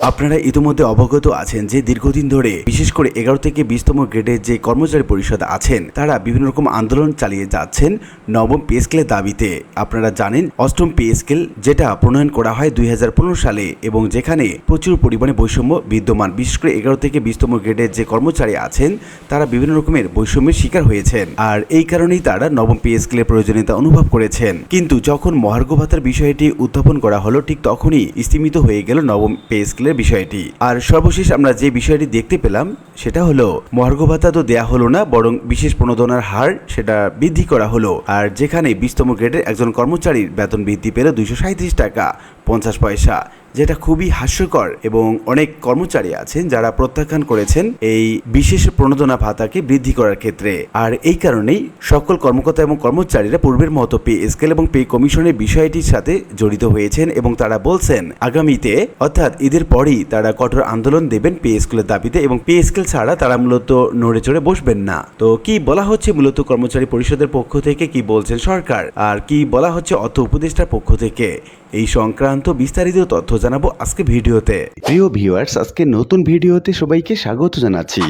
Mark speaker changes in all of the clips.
Speaker 1: আপনারা ইতিমধ্যে অবগত আছেন যে দীর্ঘদিন ধরে, বিশেষ করে এগারো থেকে বিশতম গ্রেডের যে কর্মচারী পরিষদ আছেন, তারা বিভিন্ন রকম আন্দোলন চালিয়ে যাচ্ছেন নবম পে স্কেলের দাবিতে। আপনারা জানেন, অষ্টম পে স্কেল যেটা প্রণয়ন করা হয় দুই হাজার পনেরো সালে এবং যেখানে প্রচুর পরিমাণে বৈষম্য বিদ্যমান। বিশেষ করে এগারো থেকে বিশতম গ্রেডের যে কর্মচারী আছেন, তারা বিভিন্ন রকমের বৈষম্যের শিকার হয়েছেন আর এই কারণেই তারা নবম পে স্কেলের প্রয়োজনীয়তা অনুভব করেছেন। কিন্তু যখন মহার্ঘ ভাতার বিষয়টি উত্থাপন করা হলো, ঠিক তখনই স্থিমিত হয়ে গেল নবম পে স্কেলের বিষয়টি। আর সর্বশেষ আমরা যে বিষয়টি দেখতে পেলাম, সেটা হলো মহার্ঘ ভাতা তো দেয়া হলো না, বরং বিশেষ প্রণোদনার হার সেটা বৃদ্ধি করা হলো। আর যেখানে বিশতম গ্রেডের একজন কর্মচারীর বেতন বৃদ্ধি পেল দুইশো টাকা, পঞ্চাশ পয়সা। যেটা খুবই হাস্যকর এবং অনেক কর্মচারী আছেন যারা প্রত্যাখ্যান করেছেন এই বিশেষ প্রণোদনা ভাতাকে বৃদ্ধি করার ক্ষেত্রে। আর এই কারণেই সকল কর্মকর্তা এবং কর্মচারীরা পূর্বের মতো পে স্কেল এবং পে কমিশনের বিষয়টির সাথে জড়িত হয়েছেন এবং তারা বলছেন, আগামীতে, অর্থাৎ ঈদের পরই তারা কঠোর আন্দোলন দেবেন পে স্কেলের দাবিতে এবং পে স্কেল ছাড়া তারা মূলত নড়ে চড়ে বসবেন না। তো কি বলা হচ্ছে মূলত কর্মচারী পরিষদের পক্ষ থেকে? কি বলছেন সরকার? আর কি বলা হচ্ছে অর্থ উপদেষ্টার পক্ষ থেকে? এই সংক্রান্ত বিস্তারিত তথ্য জানাব আজকে ভিডিওতে। প্রিয় ভিউয়ার্স আজকে নতুন ভিডিওতে সবাইকে স্বাগত জানাচ্ছি।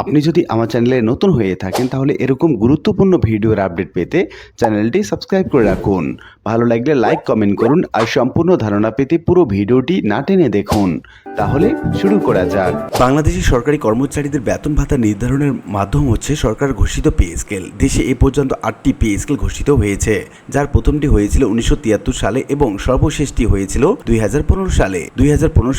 Speaker 1: আপনি যদি আমার চ্যানেলে নতুন হয়ে থাকেন তাহলে এরকম গুরুত্বপূর্ণ ভিডিওর আপডেট পেতে চ্যানেলটি সাবস্ক্রাইব করে রাখুন। ভালো লাগলে লাইক কমেন্ট করুন আর সম্পূর্ণ ধারণা পেতে পুরো ভিডিওটি না টেনে দেখুন। তাহলে শুরু করা যাক। বাংলাদেশের সরকারি কর্মচারীদের বেতন ভাতা নির্ধারণের মাধ্যম হচ্ছে সরকার ঘোষিত পে স্কেল। দেশে এ পর্যন্ত আটটি পে স্কেল ঘোষিত হয়েছে যার প্রথমটি হয়েছিল উনিশশো তিয়াত্তর সালে এবং সর্বশেষটি হয়েছিল দুই হাজার পনেরো সালে। দুই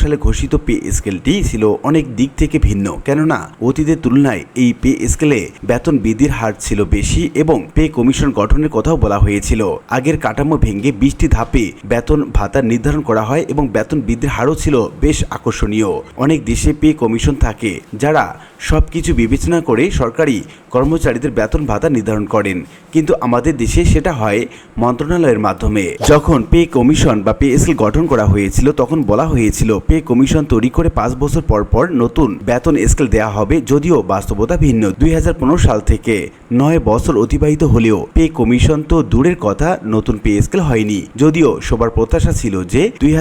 Speaker 1: সালে ঘোষিত পে স্কেলটি ছিল অনেক দিক থেকে ভিন্ন। কেননা, অতীতের তুলনায় এই পে স্কেলে বেতন বৃদ্ধির হার ছিল বেশি এবং পে কমিশন গঠনের কথাও বলা হয়েছিল। আগের কাঠামো ভেঙে বিশটি ধাপে বেতন ভাতা নির্ধারণ করা হয় এবং বেতন বৃদ্ধির হারও ছিল বেশ আকর্ষণীয়। অনেক দেশে পে কমিশন থাকে যারা সবকিছু বিবেচনা করে সরকারি কর্মচারীদের বেতন ভাতা নির্ধারণ করেন। কিন্তু আমাদের দেশে সেটা হয় মন্ত্রণালয়ের মাধ্যমে। যখন পে কমিশন বা পে স্কেল গঠন করা হয়েছিল, তখন বলা হয়েছিল পে কমিশন তৈরি করে পাঁচ বছর পর পর নতুন বেতন স্কেল দেওয়া হবে, যদিও বাস্তবতা ভিন্ন। দুই হাজার পনেরো সাল থেকে নয় বছর অতিবাহিত হলেও পে কমিশন তো দূরের কথা, নতুন পে স্কেল হয়নি। যদিও সবার প্রত্যাশা ছিল যে দুই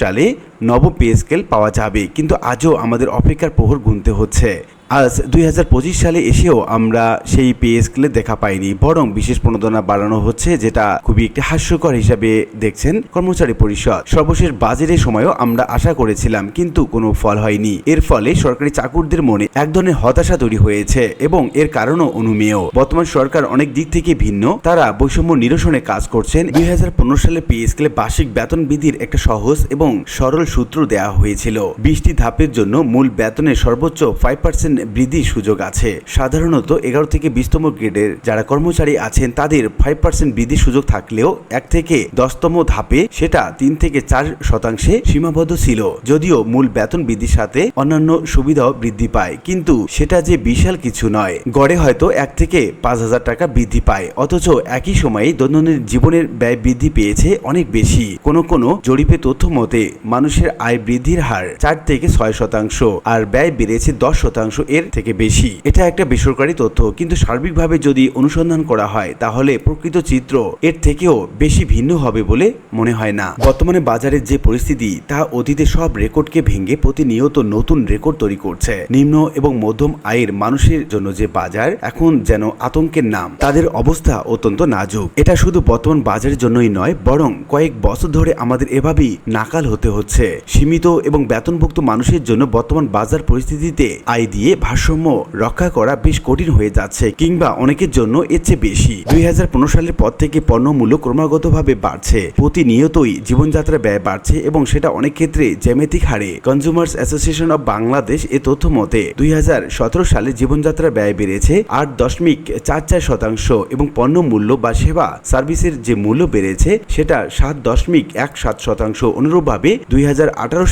Speaker 1: সালে নব পে স্কেল পাওয়া যাবে, কিন্তু আজও আমাদের অপেক্ষার প্রহর গুনতে হচ্ছে। আজ দুই হাজার পঁচিশ সালে এসেও আমরা সেই পে স্কেলে দেখা পাইনি। বরং বিশেষ প্রণোদনা বাড়ানো হচ্ছে যেটা খুবই একটি হাস্যকর হিসাবে দেখছেন কর্মচারী পরিষদ। সর্বশেষ বাজেটের সময়ও আমরা আশা করেছিলাম, কিন্তু কোনো ফল হয়নি। এর ফলে সরকারি চাকুরদের মনে এক ধরনের হতাশা তৈরি হয়েছে এবং এর কারণও অনুমেয়। বর্তমান সরকার অনেক দিক থেকে ভিন্ন। তারা বৈষম্য নিরসনে কাজ করছেন। দুই হাজার পনেরো সালে পে স্কেলে বার্ষিক বেতন বৃদ্ধির একটা সহজ এবং সরল সূত্র দেওয়া হয়েছিল। বিশটি ধাপের জন্য মূল বেতনের সর্বোচ্চ ফাইভ পার্সেন্ট বৃদ্ধির সুযোগ আছে। সাধারণত এগারো থেকে বিশতম গ্রেডের যারা কর্মচারী আছেন, তাদের ফাইভ পার্সেন্ট বৃদ্ধির সুযোগ থাকলেও এক থেকে দশতম ধাপে সেটা তিন থেকে চার শতাংশে সীমাবদ্ধ ছিল। যদিও মূল বেতন বৃদ্ধির সাথে অন্যান্য সুবিধাও বৃদ্ধি পায়। কিন্তু সেটা যে বিশাল কিছু নয়। গড়ে হয়তো এক থেকে পাঁচ হাজার টাকা বৃদ্ধি পায়। অথচ একই সময়ে দৈনন্দিন জীবনের ব্যয় বৃদ্ধি পেয়েছে অনেক বেশি। কোনো কোনো জরিপে তথ্য মতে, মানুষের আয় বৃদ্ধির হার চার থেকে ছয় শতাংশ, আর ব্যয় বেড়েছে দশ শতাংশ এর থেকে বেশি। এটা একটা বেসরকারি তথ্য, কিন্তু সার্বিকভাবে যদি অনুসন্ধান করা হয়, তাহলে প্রকৃত চিত্র এর থেকেও বেশি ভিন্ন হবে বলে মনে হয় না। বর্তমানে বাজারের যে পরিস্থিতি, তা অতীতে সব রেকর্ডকে ভেঙে প্রতিনিয়ত নতুন রেকর্ড তৈরি করছে। নিম্ন এবং মধ্যম আয়ের মানুষের জন্য যে বাজার, এখন যেন আতঙ্কের নাম। তাদের অবস্থা অত্যন্ত নাজুক। এটা শুধু বর্তমান বাজারের জন্যই নয়, বরং কয়েক বছর ধরে আমাদের এভাবেই নাকাল হতে হচ্ছে। সীমিত এবং বেতনভুক্ত মানুষের জন্য বর্তমান বাজার পরিস্থিতিতে আয় দিয়ে ভারসাম্য রক্ষা করা বেশ কঠিন হয়ে যাচ্ছে কিংবা অনেকের জন্য এর চেয়ে বেশি। দুই হাজার পনেরো সালের পর থেকে পণ্য মূল্য ক্রমাগতভাবে বাড়ছে। প্রতিনিয়তই জীবনযাত্রা ব্যয় বাড়ছে এবং সেটা অনেক ক্ষেত্রে জ্যামিতিক হারে। কনজিউমার্স অ্যাসোসিয়েশন অব বাংলাদেশ এ তথ্য মতে, দুই সালে জীবনযাত্রা ব্যয় বেড়েছে আট দশমিক চার চার শতাংশ এবং পণ্য মূল্য বা সেবা সার্ভিসের যে মূল্য বেড়েছে সেটা সাত দশমিক এক সাত শতাংশ। অনুরূপভাবে দুই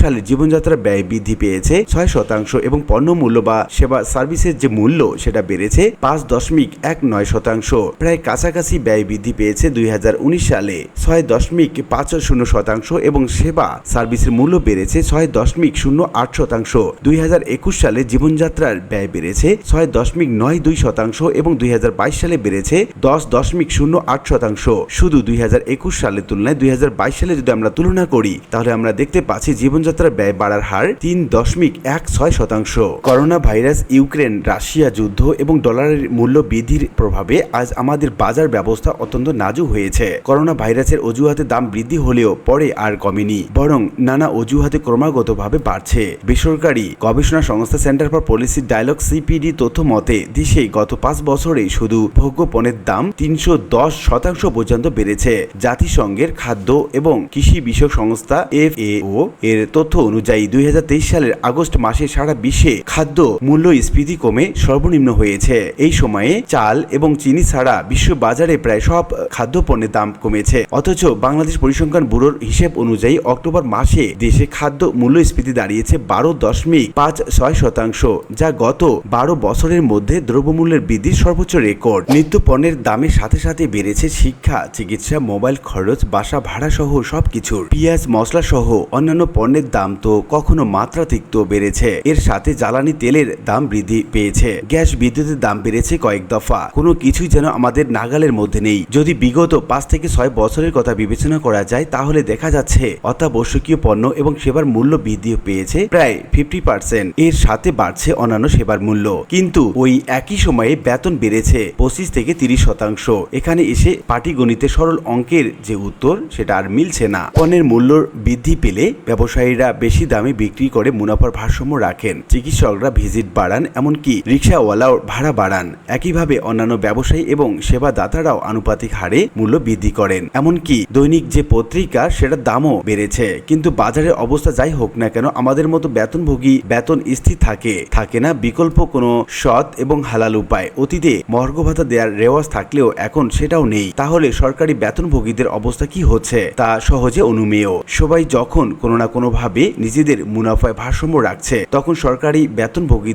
Speaker 1: সালে জীবনযাত্রা ব্যয় বৃদ্ধি পেয়েছে ছয় শতাংশ এবং পণ্য মূল্য বা সেবা সার্ভিসের যে মূল্য সেটা বেড়েছে পাঁচ দশমিক এক নয় শতাংশ। প্রায় কাছাকাছি ব্যয় বৃদ্ধি পেয়েছে দুই হাজার উনিশ সালে। ছয় দশমিক পাঁচ শূন্য শতাংশ এবং সেবা সার্ভিসের মূল্য বেড়েছে ছয় দশমিক শূন্য আট শতাংশ। দুই হাজার একুশ সালে জীবনযাত্রার ব্যয় বেড়েছে ছয় দশমিক নয় দুই শতাংশ এবং দুই হাজার বাইশ সালে বেড়েছে দশ দশমিক শূন্য আট শতাংশ। শুধু দুই হাজার একুশ সালের তুলনায় দুই হাজার বাইশ সালে যদি আমরা তুলনা করি, তাহলে আমরা দেখতে পাচ্ছি জীবনযাত্রার ব্যয় বাড়ার হার তিন দশমিক এক ছয় শতাংশ। করোনা ভাইরাস ইউক্রেন, রাশিয়া যুদ্ধ এবং ডলারের মূল্য বৃদ্ধির প্রভাবে আজ আমাদের বাজার ব্যবস্থা অত্যন্ত নাজু হয়েছে। করোনা ভাইরাসের অজুহাতে দাম বৃদ্ধি হলেও পরে আর কমেনি, বরং নানা অজুহাতে ক্রমাগতভাবে বাড়ছে। বেসরকারি গবেষণা সংস্থা centre for policy dialogue CPD তথ্য মতে, দেশে গত পাঁচ বছরে শুধু ভোগ্য পণ্যের দাম তিনশো দশ শতাংশ পর্যন্ত বেড়েছে। জাতিসংঘের খাদ্য এবং কৃষি বিষয়ক সংস্থা এফ এর তথ্য অনুযায়ী দুই হাজার তেইশ সালের আগস্ট মাসে সারা বিশ্বে খাদ্য মূল্যস্ফীতি কমে সর্বনিম্ন হয়েছে। এই সময়ে চাল এবং চিনি ছাড়া বিশ্ব বাজারে প্রায় সব খাদ্যপণ্যের দাম কমেছে। অথচ বাংলাদেশ পরিসংখ্যান ব্যুরোর হিসেব অনুযায়ী অক্টোবর মাসে দেশে খাদ্য মূল্যস্ফীতি দাঁড়িয়েছে বারো দশমিক পাঁচ ছয় শতাংশ, যা গত বারো বছরের মধ্যে দ্রব্যমূল্যের বৃদ্ধির সর্বোচ্চ রেকর্ড। নিত্য পণ্যের দামের সাথে সাথে বেড়েছে শিক্ষা, চিকিৎসা, মোবাইল খরচ, বাসা ভাড়া সহ সবকিছুর। পেঁয়াজ, মশলা সহ অন্যান্য পণ্যের দাম তো কখনো মাত্রাতিরিক্ত বেড়েছে। এর সাথে জ্বালানি তেলের দাম বৃদ্ধি পেয়েছে। গ্যাস বিদ্যুতের দাম বেড়েছে কয়েক দফা। কোনো কিছুই যেন আমাদের নাগালের মধ্যে নেই। যদি বিগত পাঁচ থেকে ছয় বছরের কথা বিবেচনা করা যায়, তাহলে দেখা যাচ্ছে অত্যাবশ্যকীয় পণ্য এবং সেবার মূল্য বৃদ্ধি পেয়েছে প্রায় ফিফটি পার্সেন্ট। এর সাথে বাড়ছে অন্যান্য সেবার মূল্য। কিন্তু ওই একই সময়ে বেতন বেড়েছে পঁচিশ থেকে তিরিশ শতাংশ। এখানে এসে পাটিগণিতে সরল অঙ্কের যে উত্তর, সেটা আর মিলছে না। পণ্যের মূল্য বৃদ্ধি পেলে ব্যবসায়ীরা বেশি দামে বিক্রি করে মুনাফার ভারসাম্য রাখেন। চিকিৎসকরা ভিজিট বাড়ান, এমনকি রিক্সাওয়ালাও ভাড়া বাড়ান। একইভাবে অন্যান্য ব্যবসায়ী এবং সেবাদাতারাও আনুপাতিক হারে মূল্য বৃদ্ধি করেন। এমনকি দৈনিক যে পত্রিকা, সেটার দামও বেড়েছে। কিন্তু বাজারের অবস্থা যাই হোক না কেন, আমাদের মতো বেতনভোগী বেতন স্থির থাকে। থাকে না বিকল্প কোনো সৎ এবং হালাল উপায়। অতীতে মর্গ ভাতা দেওয়ার রেওয়াজ থাকলেও এখন সেটাও নেই। তাহলে সরকারি বেতনভোগীদের অবস্থা কি হচ্ছে? তা সহজে অনুমেয়। সবাই যখন কোনো না কোনোভাবে নিজেদের মুনাফায় ভারসাম্য রাখছে, তখন সরকারি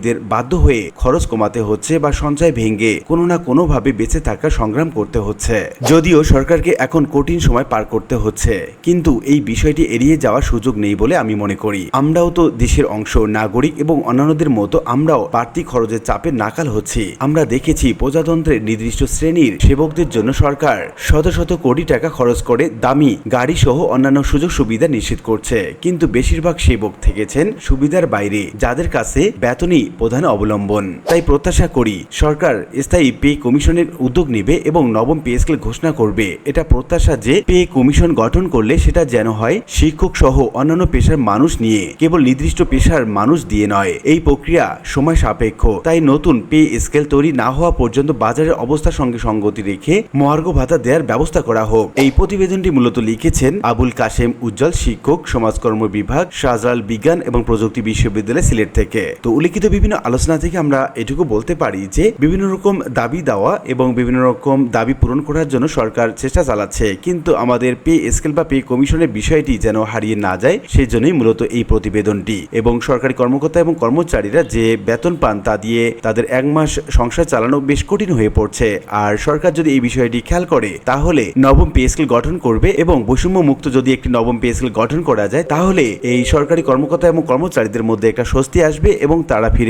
Speaker 1: বেতনভোগীদের বাধ্য হয়ে খরচ কমাতে হচ্ছে বা সঞ্চয় ভেঙে কোনো না কোনোভাবে বেঁচে থাকার সংগ্রাম করতে হচ্ছে। যদিও সরকারকে এখন কঠিন সময় পার করতে হচ্ছে, কিন্তু এই বিষয়টি এড়িয়ে যাওয়ার সুযোগ নেই বলে আমি মনে করি। আমরাও তো দেশের অংশ, নাগরিক এবং অন্যান্যদের মতো আমরাও বাড়তি খরচের চাপে নাকাল হচ্ছি। আমরা দেখেছি প্রজাতন্ত্রের নির্দিষ্ট শ্রেণির সেবকদের জন্য সরকার শত শত কোটি টাকা খরচ করে দামি গাড়ি সহ অন্যান্য সুযোগ সুবিধা নিশ্চিত করছে। কিন্তু বেশিরভাগ সেবক থেকেছেন সুবিধার বাইরে, যাদের কাছে বেতনই প্রধান অবলম্বন। তাই প্রত্যাশা করি সরকার স্থায়ী পে কমিশনের উদ্যোগ নেবে এবং নবম পে স্কেল ঘোষণা করবে। এটা প্রত্যাশা যে পে কমিশন গঠন করলে সেটা যেন হয় শিক্ষক সহ অন্যান্য পেশার মানুষ নিয়ে। কেবল নির্দিষ্ট পেশার মানুষ দিয়ে নয়, এই প্রক্রিয়া সময় সাপেক্ষ। তাই নতুন পে স্কেল তৈরি না হওয়া পর্যন্ত বাজারের অবস্থার সঙ্গে সঙ্গতি রেখে মহার্ঘ ভাতা দেওয়ার ব্যবস্থা করা হোক। এই প্রতিবেদনটি মূলত লিখেছেন আবুল কাশেম উজ্জ্বল শিক্ষক, সমাজকর্ম বিভাগ, শাহজালাল বিজ্ঞান এবং প্রযুক্তি বিশ্ববিদ্যালয় সিলেট থেকে। তো উল্লিখিত বিভিন্ন আলোচনা থেকে আমরা এটুকু বলতে পারি যে বিভিন্ন রকম দাবি দেওয়া এবং বিভিন্ন রকম দাবি পূরণ করার জন্য সরকার চেষ্টা চালাচ্ছে। কিন্তু আমাদের পে স্কেল বা পে কমিশনের বিষয়টি যেন হারিয়ে না যায় সেই জন্যই মূলত এই প্রতিবেদনটি। এবং সরকারি কর্মকর্তা এবং কর্মচারীরা যে বেতন পান তা দিয়ে তাদের এক মাস সংসার চালানো বেশ কঠিন হয়ে পড়ছে। আর সরকার যদি এই বিষয়টি খেয়াল করে, তাহলে নবম পে স্কেল গঠন করবে এবং বৈষম্য মুক্ত যদি একটি নবম পে স্কেল গঠন করা যায়, তাহলে এই সরকারি কর্মকর্তা এবং কর্মচারীদের মধ্যে একটা স্বস্তি আসবে এবং তারা